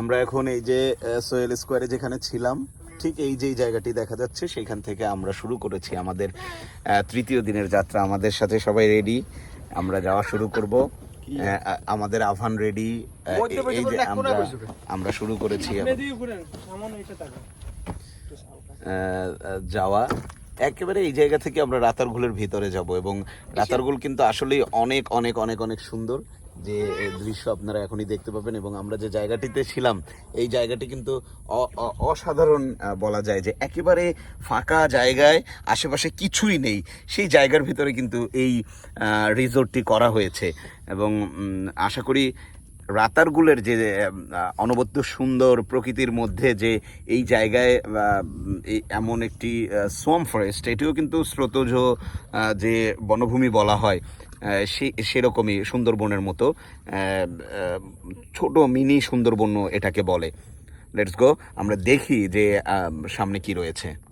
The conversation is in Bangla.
আমরা এখন এই যে সোয়েল স্কোয়ারে যেখানে ছিলাম ঠিক এই যে জায়গাটি দেখা যাচ্ছে সেইখান থেকে আমরা শুরু করেছি আমাদের তৃতীয় দিনের যাত্রা। আমাদের সাথে সবাই রেডি আমরা যাওয়া শুরু করব। আমাদের আহ্বান রেডি এই যে আমরা আমরা শুরু করেছি যাওয়া। একেবারে এই জায়গা থেকে আমরা রাতারগুলের ভিতরে যাব এবং রাতারগুল কিন্তু আসলেই অনেক অনেক অনেক অনেক সুন্দর। যে দৃশ্য আপনারা এখনই দেখতে পাবেন এবং আমরা যে জায়গাটিতে ছিলাম, এই জায়গাটি কিন্তু অসাধারণ বলা যায় যে একেবারে ফাঁকা জায়গায়, আশেপাশে কিছুই নেই। সেই জায়গার ভিতরে কিন্তু এই রিসোর্টটি করা হয়েছে এবং আশা করি রাতারগুলের যে অনবদ্য সুন্দর প্রকৃতির মধ্যে যে এই জায়গায় এমন একটি সোয়াম ফরেস্ট, এটিও কিন্তু স্রোতজ যে বনভূমি বলা হয়। সেরকমই সুন্দরবনের মতো ছোট মিনি সুন্দরবন এটাকে বলে। লেটস গো আমরা দেখি যে সামনে কি রয়েছে।